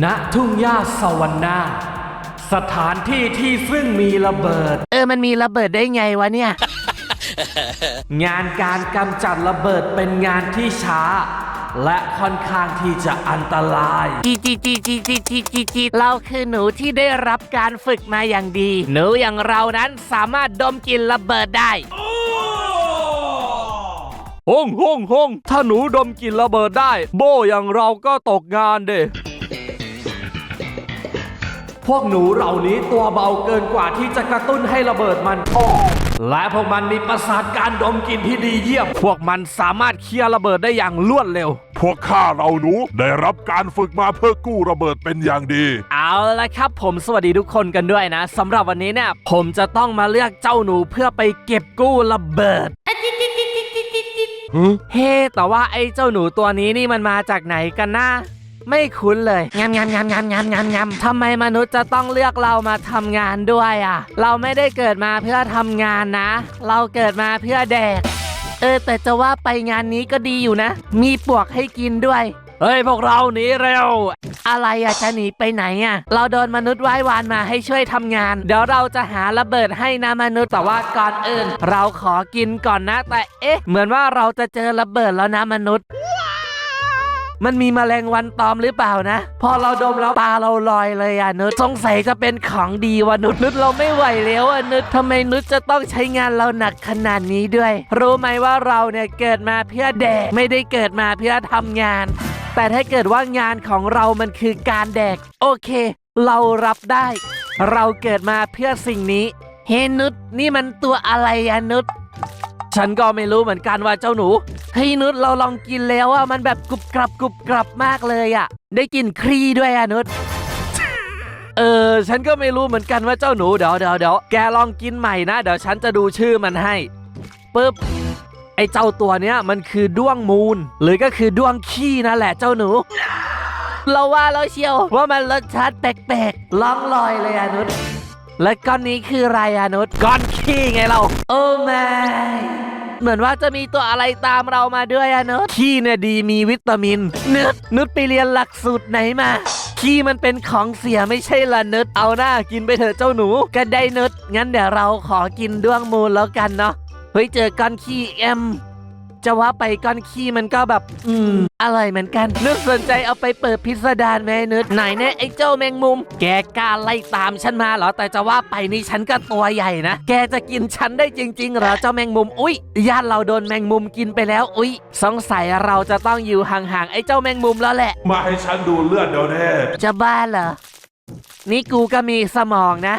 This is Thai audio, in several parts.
ณทุ่งหญ้าสวรรค์นาสถานที่ที่ซึ่งมีระเบิด เออ มันมีระเบิดได้ไงวะเนี่ย งานการกำจัดระเบิดเป็นงานที่ช้า และค่อนข้างที่จะอันตราย จีจีจีจีจีจีจีจีเราคือหนูที่ได้รับการฝึกมาอย่างดี หนูอย่างเรานั้นสามารถดมกลิ่นระเบิดได้ห้องห้องห้องถ้าหนูดมกลิ่นระเบิดได้ โบอย่างเราก็ตกงานเด้ พวกหนูเหล่านี้ตัวเบาเกินกว่าที่จะกระตุ้นให้ระเบิดมันโตและพวกมันมีประสาทการดมกลิ่นที่ดีเยี่ยม พวกมันสามารถเคลียร์ระเบิดได้อย่างรวดเร็ว พวกข้าเราหนูได้รับการฝึกมาเพื่อกู้ระเบิดเป็นอย่างดี เอาละครับ ผมสวัสดีทุกคนกันด้วยนะสำหรับวันนี้เนี่ยผมจะต้องมาเลือกเจ้าหนูเพื่อไปเก็บกู้ระเบิดเฮ้แต่ว่าไอ้เจ้าหนูตัวนี้นี่มันมาจากไหนกันนะ ไม่คุ้นเลยงามงามงามงามงามงามงามทำไมมนุษย์จะต้องเลือกเรามาทำงานด้วยอะ เราไม่ได้เกิดมาเพื่อทำงานนะ เราเกิดมาเพื่อแดก เออ แต่จะว่าไปงานนี้ก็ดีอยู่นะ มีปวกให้กินด้วย เฮ้ย พวกเราหนีเร็ว อะไรอะจะหนีไปไหนอะเราโดนมนุษย์ว่ายวานมาให้ช่วยทำงาน เดี๋ยวเราจะหาระเบิดให้นะมนุษย์แต่ว่าก่อนอื่น เราขอกินก่อนนะ แต่เอ๊ะ เหมือนว่าเราจะเจอระเบิดแล้วนะมนุษย์ มันมีแมลงวันตอมหรือเปล่านะ พอเราดมแล้วตาเราลอยเลยอะนุชสงสัยจะเป็นของดีวะนุชนุชเราไม่ไหวแล้วอะนุชทำไมนุชจะต้องใช้งานเราหนักขนาดนี้ด้วย รู้ไหมว่าเราเนี่ยเกิดมาเพื่อแดกไม่ได้เกิดมาเพื่อทำงาน แต่ถ้าเกิดว่างานของเรามันคือการแดก โอเค เรารับได้ เราเกิดมาเพื่อสิ่งนี้ เฮนุชนี่มันตัวอะไรอะนุช ฉันก็ไม่รู้เหมือนกันว่าเจ้าหนูเฮ้ยนุชเราลองกินแล้วอะมันแบบกรุบกรับกรุบกรับมากเลยอะ ได้กลินครีด้วยอะนุชเออฉันก็ไม่รู้เหมือนกันว่าเจ้าหนูเดี๋ยวเดี๋ยวเดี๋ยวแกลองกินใหม่นะเดี๋ยวฉันจะดูชื่อมันให้ปึ๊บไอ้เจ้าตัวเนี้ยมันคือด้วงมูล หรือก็คือด้วงขี้นั่นแหละเจ้าหนู เราว่าแล้วเชียวว่ามันรสชาติแปลกๆล่องลอยเลยอะนุชและก้อนนี้คืออะไรอะนุชก้อนขี้ไงเรา โอ้ไม่ เหมือนว่าจะมีตัวอะไรตามเรามาด้วยอะนุชขี้เนี่ยดีมีวิตามินนุชนุชไปเรียนหลักสูตรไหนมาขี้มันเป็นของเสียไม่ใช่ละนุชเอาหน้ากินไปเถอะเจ้าหนูก็ได้นุชงั้นเดี๋ยวเราขอกินด้วงมูลแล้วกันเนาะเฮ้ยเจอก้อนขี้เอ็ม จะว่าไปก้อนขี้มันก็แบบ อืมอร่อยเหมือนกันนุชสนใจเอาไปเปิดพิสดารไหมนุชไหนเนี่ยไอ้เจ้าแมงมุม แกกล้าไล่ตามฉันมาเหรอ แต่จะว่าไปนี่ฉันก็ตัวใหญ่นะ แกจะกินฉันได้จริงๆเหรอเจ้าแมงมุม อุ้ยญาติเราโดนแมงมุมกินไปแล้ว อุ้ยสงสัยเราจะต้องอยู่ห่างๆไอ้เจ้าแมงมุมแล้วแหละ มาให้ฉันดูเลือดเดี๋ยวแน่จะบ้าเหรอ นี่กูก็มีสมองนะ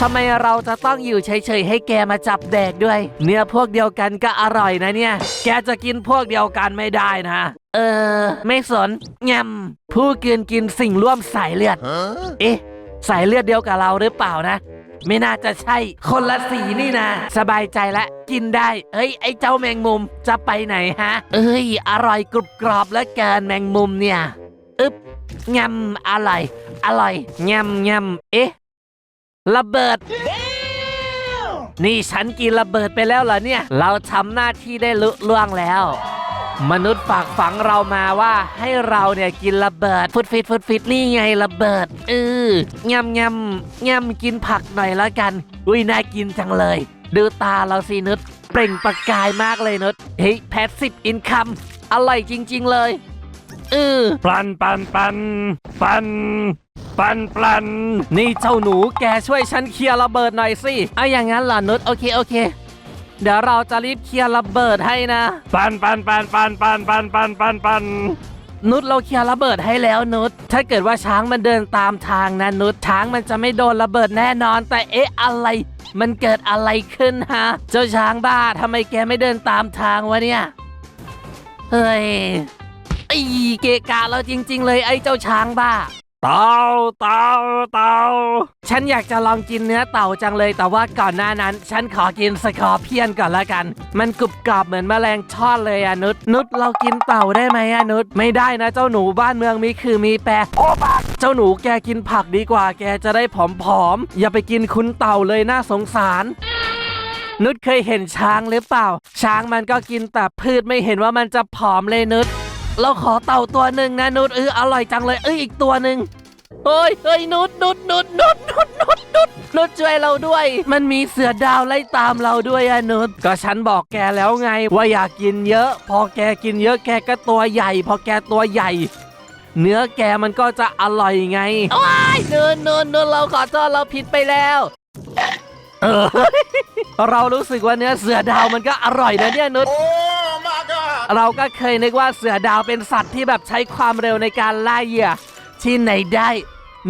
ทำไมเราจะต้องอยู่เฉยๆให้แกมาจับแดกด้วย เนื้อพวกเดียวกันก็อร่อยนะเนี่ย แกจะกินพวกเดียวกันไม่ได้นะ เออ ไม่สนยำผู้กินกินสิ่งร่วมสายเลือด เอ๊ะ สายเลือดเดียวกับเราหรือเปล่านะ ไม่น่าจะใช่ คนละสีนี่นะ สบายใจละ กินได้เอ้ย ไอ้เจ้าแมงมุมจะไปไหนฮะ เอ้ย อร่อยกรุบกรอบแล้วเกินแมงมุมเนี่ย อึ๊บยำอร่อย อร่อยยำยำเอ๊ะ ระเบิด นี่ฉันกินระเบิดไปแล้วเหรอเนี่ย เราทำหน้าที่ได้ลุล่วงแล้ว มนุษย์ฝากฝังเรามาว่าให้เราเนี่ยกินระเบิดฟุดฟิตฟุดฟิตนี่ไงระเบิดเออยำยำยำกินผักหน่อยแล้วกัน อุ้ยน่ากินจังเลย ดูตาเราสินุชเปล่งประกายมากเลยนุชเฮ้ยแพสซีฟอินคัมอร่อยจริง ๆ เลย เออปันปันปันปันปันปัน นี่เจ้าหนูแกช่วยฉันเคลียร์ระเบิดหน่อยสิเอาอย่างนั้นเหรอนุชโอเคโอเค เดี๋ยวเราจะรีบเคลียร์ระเบิดให้นะ ปันปันปันปันปันปันปันปันปันนุชเราเคลียร์ระเบิดให้แล้วนุชถ้าเกิดว่าช้างมันเดินตามทางนะนุชช้างมันจะไม่โดนระเบิดแน่นอน แต่เอ๊ะอะไร มันเกิดอะไรขึ้นฮะ เจ้าช้างบ้าทำไมแกไม่เดินตามทางวะเนี่ย เฮ้ย ไอ้เกะกะเราจริง ๆ เลยไอ้เจ้าช้างบ้า เต่าเต่าเต่าฉันอยากจะลองกินเนื้อเต่าจังเลยแต่ว่าก่อนหน้านั้น ฉันขอกินสคอร์เพียนก่อนละกัน มันกรุบกรอบเหมือนแมลงช่อนเลยอะนุชนุชเรากินเต่าได้ไหมอะนุชไม่ได้นะเจ้าหนูบ้านเมืองมีคือมีแปรโอ้ปากเจ้าหนูแกกินผักดีกว่าแกจะได้ผอมๆอย่าไปกินคุณเต่าเลยน่าสงสารนุชเคยเห็นช้างหรือเปล่า ช้างมันก็กินแต่พืชไม่เห็นว่ามันจะผอมเลยนุช เราขอเต่าตัวหนึ่งนะนุชเอออร่อยจังเลยเอออีกตัวหนึ่งเฮ้ยเฮ้ยนุดนุดนุดนุดนุดนุดนุดนุดช่วยเราด้วย มันมีเสือดาวไล่ตามเราด้วยอะนุดก็ฉันบอกแกแล้วไง ว่าอยากกินเยอะ พอแกกินเยอะแกก็ตัวใหญ่ พอแกตัวใหญ่ เนื้อแกมันก็จะอร่อยไงว้ายนุดนุดนุดเราขอโทษเราผิดไปแล้วเออ เรารู้สึกว่าเนื้อเสือดาวมันก็อร่อยนะเนี่ยนุชเราก็เคยนึกว่าเสือดาวเป็นสัตว์ที่แบบใช้ความเร็วในการล่าเหยื่อ ที่ไหนได้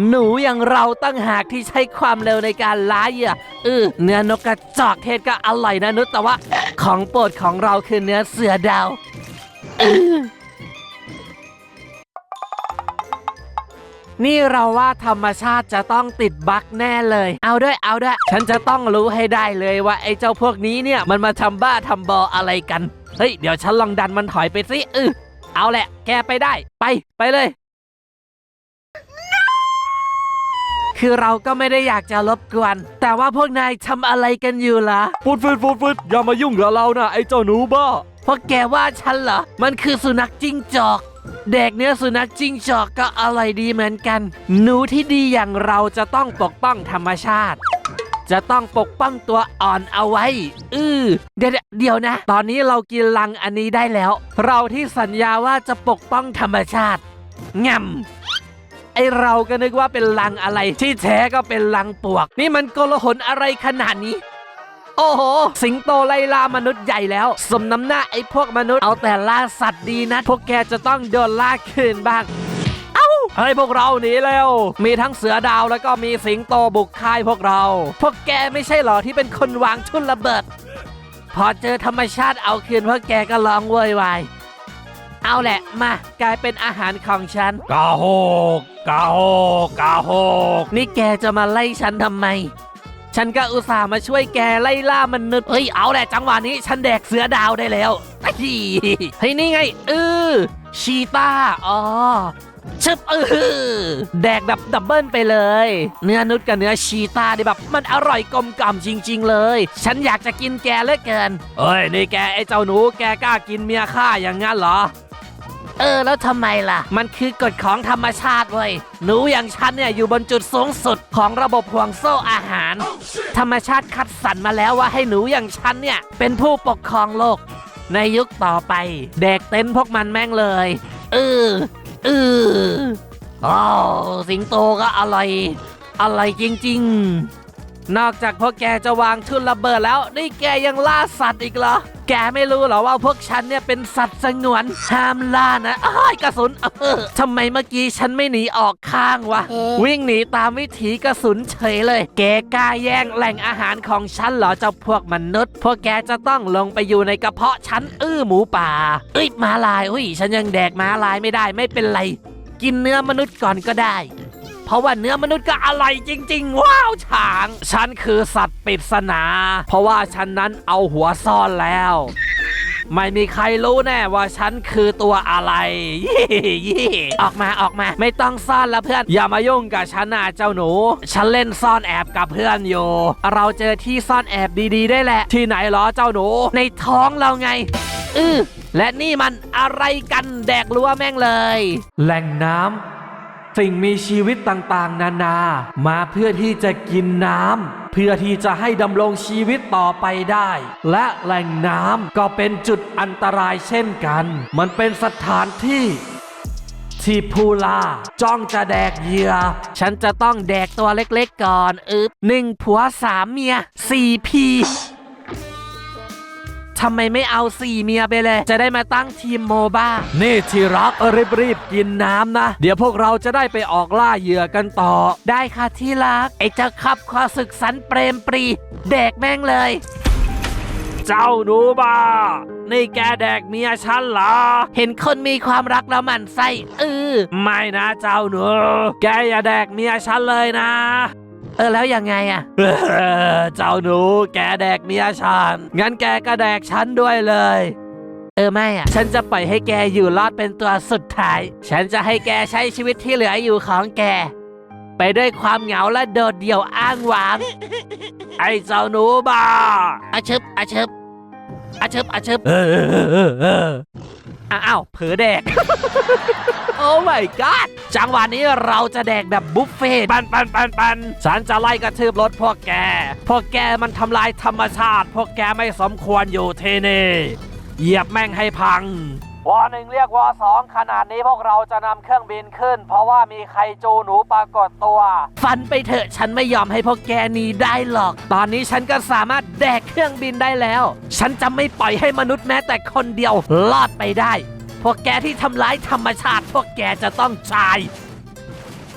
หนูอย่างเราตั้งหากที่ใช้ความเร็วในการล่าเหยื่อเออเนื้อนกกระจอกเทศก็อร่อยนะนุชแต่ว่าของโปรดของเราคือเนื้อเสือดาวเออ นี่เราว่าธรรมชาติจะต้องติดบั๊กแน่เลย เอาด้วยเอาด้วย ฉันจะต้องรู้ให้ได้เลยว่าไอ้เจ้าพวกนี้เนี่ยมันมาทำบ้าทำบออะไรกัน เฮ้ย เดี๋ยวฉันลองดันมันถอยไปสิเออเอาแหละ แกไปได้ ไป ไปเลย คือเราก็ไม่ได้อยากจะรบกวน แต่ว่าพวกนายทำอะไรกันอยู่ล่ะ ฟุดฟุดฟุดฟุดอย่ามายุ่งกับเรานะไอ้เจ้าหนูบ้า พวกแกว่าฉันเหรอ มันคือสุนัขจิ้งจอก เด็กเนื้อสุนัขจิ้งจอกก็อร่อยดีเหมือนกัน หนูที่ดีอย่างเราจะต้องปกป้องธรรมชาติ จะต้องปกป้องตัวอ่อนเอาไว้ อือเดี๋ยวเดี๋ยวนะ ตอนนี้เรากินลังอันนี้ได้แล้ว เราที่สัญญาว่าจะปกป้องธรรมชาติงำไอเราก็นึกว่าเป็นลังอะไร ที่แท้ก็เป็นลังปวก นี่มันโกลหลอะไรขนาดนี้ โอ้โห สิงโตไล่ล่ามนุษย์ใหญ่แล้ว สมน้ำหน้าไอ้พวกมนุษย์เอาแต่ล่าสัตว์ดีนะ พวกแกจะต้องโดนล่าคืนบ้างเอ้าเฮ้ยพวกเราหนีแล้วมีทั้งเสือดาวแล้วก็มีสิงโตบุกค่ายพวกเรา พวกแกไม่ใช่เหรอที่เป็นคนวางทุ่นระเบิด พอเจอธรรมชาติเอาคืนพวกแกก็ร้องโวยวายเอาแหละมากลายเป็นอาหารของฉันกาโฮกกาโฮกกาโฮกนี่แกจะมาไล่ฉันทำไม ฉันก็อุตส่าห์มาช่วยแกไล่ล่ามนุษย์เฮ้ยเอาแหละจังหวะนี้ฉันแดกเสือดาวได้แล้วไอ้ที่เฮ้ยนี่ไงเออชีตาอ๋อชึบเออแดกแบบดับเบิลไปเลย เนื้อนุษย์กับเนื้อชีตานี่แบบมันอร่อยกลมกล่อมจริง ๆ เลย ฉันอยากจะกินแกเหลือเกินเอ้ยนี่แกไอ้เจ้าหนูแกกล้ากินเมียข้าอย่างงั้นเหรอ เออแล้วทำไมล่ะ มันคือกฎของธรรมชาติเว้ยหนูอย่างฉันเนี่ยอยู่บนจุดสูงสุดของระบบห่วงโซ่อาหาร ธรรมชาติคัดสรรมาแล้วว่าให้หนูอย่างฉันเนี่ยเป็นผู้ปกครองโลก ในยุคต่อไป แดกเต็นท์พวกมันแม่งเลยเออเออโอ้สิงโตก็อร่อยอร่อยจริง ๆ นอกจากพวกแกจะวางทุนระเบิดแล้ว นี่แกยังล่าสัตว์อีกเหรอ แกไม่รู้เหรอว่าพวกฉันเนี่ยเป็นสัตว์สงวนห้ามล่านะอ้ายกระสุนเออทำไมเมื่อกี้ฉันไม่หนีออกข้างวะ วิ่งหนีตามวิถีกระสุนเฉยเลย แกกล้าแย่งแหล่งอาหารของฉันเหรอเจ้าพวกมนุษย์ พวกแกจะต้องลงไปอยู่ในกระเพาะฉันอื้อหมูป่า เอ้ยม้าลายอุ้ยฉันยังแดกม้าลายไม่ได้ไม่เป็นไร กินเนื้อมนุษย์ก่อนก็ได้ เพราะว่าเนื้อมนุษย์ก็อร่อยจริง ๆ ว้าวฉาง ฉันคือสัตว์ปริศนา เพราะว่าฉันนั้นเอาหัวซ่อนแล้ว ไม่มีใครรู้แน่ว่าฉันคือตัวอะไรยี่ยี่ออกมาออกมา ไม่ต้องซ่อนล้วเพื่อน อย่ามายุ่งกับฉันนะเจ้าหนู ฉันเล่นซ่อนแอบกับเพื่อนอยู่ เราเจอที่ซ่อนแอบดีๆ ได้แหละ ที่ไหนหรอเจ้าหนู ในท้องเราไงอือและนี่มันอะไรกันแดกรั้วแม่งเลย แหล่งน้ำ สิ่งมีชีวิตต่างๆ นานา มาเพื่อที่จะกินน้ำเพื่อที่จะให้ดำรงชีวิตต่อไปได้ และแหล่งน้ำก็เป็นจุดอันตรายเช่นกัน มันเป็นสถานที่ที่ผู้ล่าจ้องจะแดกเหยื่อ ฉันจะต้องแดกตัวเล็กๆก่อน อึบหนึ่งผัวสามเมียสี่พี ทำไมไม่เอาสี่เมียไปเลย จะได้มาตั้งทีมโมบ้า นี่ที่รักรีบๆกินน้ำนะ เดี๋ยวพวกเราจะได้ไปออกล่าเหยื่อกันต่อ ได้ค่ะที่รัก ไอ้เจ้าขับข้อศึกสันเปรมปรีแดกแม่งเลย เจ้าหนูบ้า นี่แกแดกเมียฉันเหรอ เห็นคนมีความรักแล้วหมันไส้เออไม่นะเจ้าหนู แกอย่าแดกเมียฉันเลยนะ เออแล้วยังไงอะเออเจ้าหนูแกแดกเมียฉัน งั้นแกก็แดกฉันด้วยเลย เออไม่อะฉันจะปล่อยให้แกอยู่รอดเป็นตัวสุดท้าย ฉันจะให้แกใช้ชีวิตที่เหลืออยู่ของแก ไปด้วยความเหงาและโดดเดี่ยวอ้างว้าง ไอ้เจ้าหนูบ้าอาชึบอาชึบ อาชึบอาชึบเออเออเออเอออ้าวเผลอแดก โอ้ my god จังหวะนี้เราจะแดกแบบบุฟเฟ่ต์ปันปันปันปันฉันจะไล่กระทืบรถพวกแก พวกแกมันทำลายธรรมชาติ พวกแกไม่สมควรอยู่ที่นี่ เหยียบแม่งให้พัง วอหนึ่งเรียกวอสองขนาดนี้พวกเราจะนำเครื่องบินขึ้น เพราะว่ามีไคจูหนูปรากฏตัว ฟันไปเถอะฉันไม่ยอมให้พวกแกหนีได้หรอก ตอนนี้ฉันก็สามารถแดกเครื่องบินได้แล้ว ฉันจะไม่ปล่อยให้มนุษย์แม้แต่คนเดียวรอดไปได้ พวกแกที่ทำร้ายธรรมชาติ พวกแกจะต้องตาย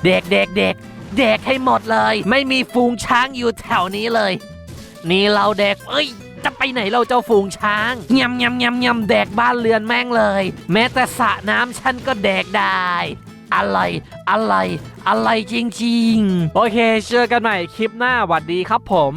เด็กเด็กเด็กเด็กให้หมดเลย ไม่มีฟูงช้างอยู่แถวนี้เลย นี่เราเด็กเอ้ย จะไปไหนเราเจ้าฝูงช้างยำยำยำยำแดกบ้านเรือนแม่งเลย แม้แต่สระน้ำฉันก็แดกได้ อะไร อะไร อะไรจริงๆ โอเค เจอกันใหม่คลิปหน้าหวัดดีครับผม